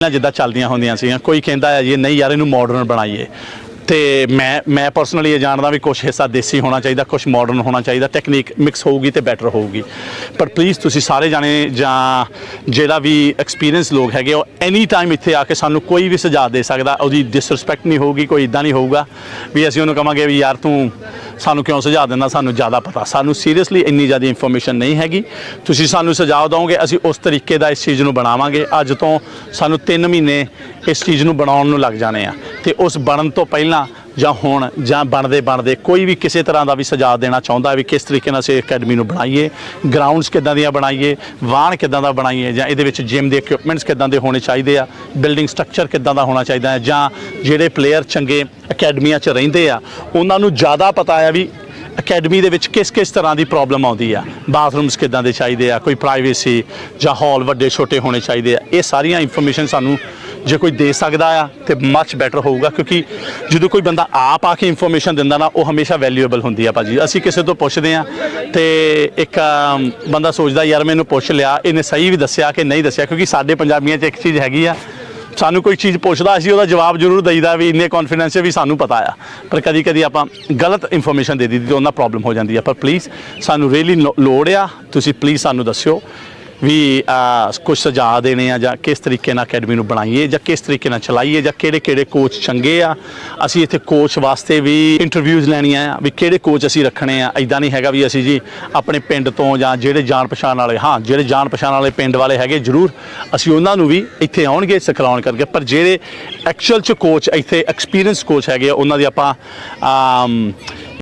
ਪਹਿਲਾਂ ਜਿੱਦਾਂ ਚੱਲਦੀਆਂ ਹੁੰਦੀਆਂ ਸੀਗੀਆਂ, ਕੋਈ ਕਹਿੰਦਾ ਹੈ ਜੀ, ਨਹੀਂ ਯਾਰ, ਇਹਨੂੰ ਮਾਡਰਨ ਬਣਾਈਏ। ਤੇ ਮੈਂ ਮੈਂ ਪਰਸਨਲੀ ਇਹ ਜਾਣਦਾ ਵੀ ਕੁਝ ਹਿੱਸਾ ਦੇਸੀ ਹੋਣਾ ਚਾਹੀਦਾ ਕੁਝ ਮਾਡਰਨ ਹੋਣਾ ਚਾਹੀਦਾ ਟੈਕਨੀਕ ਮਿਕਸ ਹੋਊਗੀ ਤੇ ਬੈਟਰ ਹੋਊਗੀ। ਪਰ ਪਲੀਜ਼ ਤੁਸੀਂ ਸਾਰੇ ਜਾਣੇ ਜਾਂ ਜਿਹੜਾ ਵੀ ਐਕਸਪੀਰੀਅੰਸ ਲੋਕ ਹੈਗੇ, ਉਹ ਐਨੀ ਟਾਈਮ ਇੱਥੇ ਆ ਕੇ ਸਾਨੂੰ ਕੋਈ ਵੀ ਸੁਝਾਅ ਦੇ ਸਕਦਾ, ਉਹਦੀ ਡਿਸਰੈਸਪੈਕਟ ਨਹੀਂ ਹੋਊਗੀ, ਕੋਈ ਇਦਾਂ ਨਹੀਂ ਹੋਊਗਾ, ਵੀ ਅਸੀਂ ਉਹਨੂੰ ਕਵਾਂਗੇ ਵੀ ਯਾਰ ਤੂੰ ਸਾਨੂੰ ਕਿਉਂ ਸੁਝਾਅ ਦਿੰਦਾ? ਸਾਨੂੰ ਜ਼ਿਆਦਾ ਪਤਾ। ਸਾਨੂੰ ਸੀਰੀਅਸਲੀ ਇੰਨੀ ਜ਼ਿਆਦਾ ਇਨਫੋਰਮੇਸ਼ਨ ਨਹੀਂ ਹੈਗੀ। ਤੁਸੀਂ ਸਾਨੂੰ ਸੁਝਾਅ ਦਿਓਗੇ, ਅਸੀਂ ਉਸ ਤਰੀਕੇ ਦਾ ਇਸ ਚੀਜ਼ ਨੂੰ ਬਣਾਵਾਂਗੇ। ਅੱਜ ਤੋਂ ਸਾਨੂੰ 3 ਮਹੀਨੇ ਇਸ ਚੀਜ਼ ਨੂੰ ਬਣਾਉਣ ਨੂੰ ਲੱਗ ਜਾਣੇ ਆ। ਤੇ ਉਸ ਬਣਨ ਤੋਂ ਪਹਿਲਾਂ ਜਾਂ ਹੁਣ ਜਾਂ ਬਣਦੇ ਬਣਦੇ ਕੋਈ ਵੀ ਕਿਸੇ ਤਰ੍ਹਾਂ ਦਾ ਵੀ ਸੁਝਾਅ ਦੇਣਾ ਚਾਹੁੰਦਾ ਵੀ ਕਿਸ ਤਰੀਕੇ ਨਾਲ ਅਸੀਂ ਅਕੈਡਮੀ ਨੂੰ ਬਣਾਈਏ ਗਰਾਊਂਡਸ ਕਿੱਦਾਂ ਦੀਆਂ ਬਣਾਈਏ, ਵਾਹਣ ਕਿੱਦਾਂ ਦਾ ਬਣਾਈਏ ਜਾਂ ਇਹਦੇ ਵਿੱਚ ਜਿਮ ਦੇ ਇਕਵਿਪਮੈਂਟਸ ਕਿੱਦਾਂ ਦੇ ਹੋਣੇ ਚਾਹੀਦੇ ਆ ਬਿਲਡਿੰਗ ਸਟਰਕਚਰ ਕਿੱਦਾਂ ਦਾ ਹੋਣਾ ਚਾਹੀਦਾ ਹੈ ਜਾਂ ਜਿਹੜੇ ਪਲੇਅਰ ਚੰਗੇ ਅਕੈਡਮੀਆਂ 'ਚ ਰਹਿੰਦੇ ਆ, ਉਹਨਾਂ ਨੂੰ ਜ਼ਿਆਦਾ ਪਤਾ ਆ ਵੀ ਅਕੈਡਮੀ ਦੇ ਵਿੱਚ ਕਿਸ ਕਿਸ ਤਰ੍ਹਾਂ ਦੀ ਪ੍ਰੋਬਲਮ ਆਉਂਦੀ ਆ ਬਾਥਰੂਮਸ ਕਿੱਦਾਂ ਦੇ ਚਾਹੀਦੇ ਆ, ਕੋਈ ਪ੍ਰਾਈਵੇਸੀ ਜਾਂ ਹਾਲ ਵੱਡੇ ਛੋਟੇ ਹੋਣੇ ਚਾਹੀਦੇ ਆ, ਇਹ ਸਾਰੀਆਂ ਇਨਫੋਰਮੇਸ਼ਨ ਸਾਨੂੰ ਜੇ ਕੋਈ ਦੇ ਸਕਦਾ ਆ, ਤੇ ਮੱਚ ਬੈਟਰ ਹੋਊਗਾ, ਕਿਉਂਕਿ ਜਦੋਂ ਕੋਈ ਬੰਦਾ ਆਪ ਆ ਕੇ ਇਨਫੋਰਮੇਸ਼ਨ ਦਿੰਦਾ ਨਾ, ਉਹ ਹਮੇਸ਼ਾ ਵੈਲਿਊਏਬਲ ਹੁੰਦੀ ਆ ਭਾਜੀ। ਅਸੀਂ ਕਿਸੇ ਤੋਂ ਪੁੱਛਦੇ ਆ, ਤੇ ਇੱਕ ਬੰਦਾ ਸੋਚਦਾ, ਯਾਰ, ਮੈਨੂੰ ਪੁੱਛ ਲਿਆ। ਇਹਨੇ ਸਹੀ ਵੀ ਦੱਸਿਆ ਕਿ ਨਹੀਂ ਦੱਸਿਆ, ਕਿਉਂਕਿ ਸਾਡੇ ਪੰਜਾਬੀਆਂ 'ਚ ਇੱਕ ਚੀਜ਼ ਹੈਗੀ ਆ, ਸਾਨੂੰ ਕੋਈ ਚੀਜ਼ ਪੁੱਛਦਾ, ਅਸੀਂ ਉਹਦਾ ਜਵਾਬ ਜ਼ਰੂਰ ਦਈਦਾ ਵੀ ਇੰਨੇ ਕੌਨਫੀਡੈਂਸ ਵੀ ਸਾਨੂੰ ਪਤਾ ਆ। ਪਰ ਕਦੀ ਕਦੀ ਆਪਾਂ ਗਲਤ ਇਨਫੋਰਮੇਸ਼ਨ ਦੇ ਦਿੱਤੀ ਤੇ ਉਹਨਾਂ ਪ੍ਰੋਬਲਮ ਹੋ ਜਾਂਦੀ ਆ। ਪਰ ਪਲੀਜ਼ ਸਾਨੂੰ ਰੀਲੀ ਲੋੜ ਆ, ਤੁਸੀਂ ਪਲੀਜ਼ ਸਾਨੂੰ ਦੱਸਿਓ। ਵੀ ਕੁਝ ਸੁਝਾਅ ਦੇਣੇ ਆ ਜਾਂ ਕਿਸ ਤਰੀਕੇ ਨਾਲ ਅਕੈਡਮੀ ਨੂੰ ਬਣਾਈਏ ਜਾਂ ਕਿਸ ਤਰੀਕੇ ਨਾਲ ਚਲਾਈਏ ਜਾਂ ਕਿਹੜੇ ਕਿਹੜੇ ਕੋਚ ਚੰਗੇ ਆ। ਅਸੀਂ ਇੱਥੇ ਕੋਚ ਵਾਸਤੇ ਵੀ ਇੰਟਰਵਿਊਜ਼ ਲੈਣੀਆਂ ਆ ਵੀ ਕਿਹੜੇ ਕੋਚ ਅਸੀਂ ਰੱਖਣੇ ਆ। ਐਦਾਂ ਨਹੀਂ ਹੈਗਾ ਵੀ ਅਸੀਂ ਜੀ ਆਪਣੇ ਪਿੰਡ ਤੋਂ ਜਾਂ ਜਿਹੜੇ ਜਾਣ ਪਛਾਣ ਵਾਲੇ ਹਾਂ ਜਿਹੜੇ ਜਾਣ ਪਛਾਣ ਵਾਲੇ ਪਿੰਡ ਵਾਲੇ ਹੈਗੇ ਜ਼ਰੂਰ ਅਸੀਂ ਉਹਨਾਂ ਨੂੰ ਵੀ ਇੱਥੇ ਆਉਣਗੇ ਸਿਖਲਾਉਣ ਕਰਕੇ ਪਰ ਜਿਹੜੇ ਐਕਚੁਅਲ ਚ ਕੋਚ ਇੱਥੇ ਐਕਸਪੀਰੀਅੰਸ ਕੋਚ ਹੈਗੇ ਆ, ਉਹਨਾਂ ਦੀ ਆਪਾਂ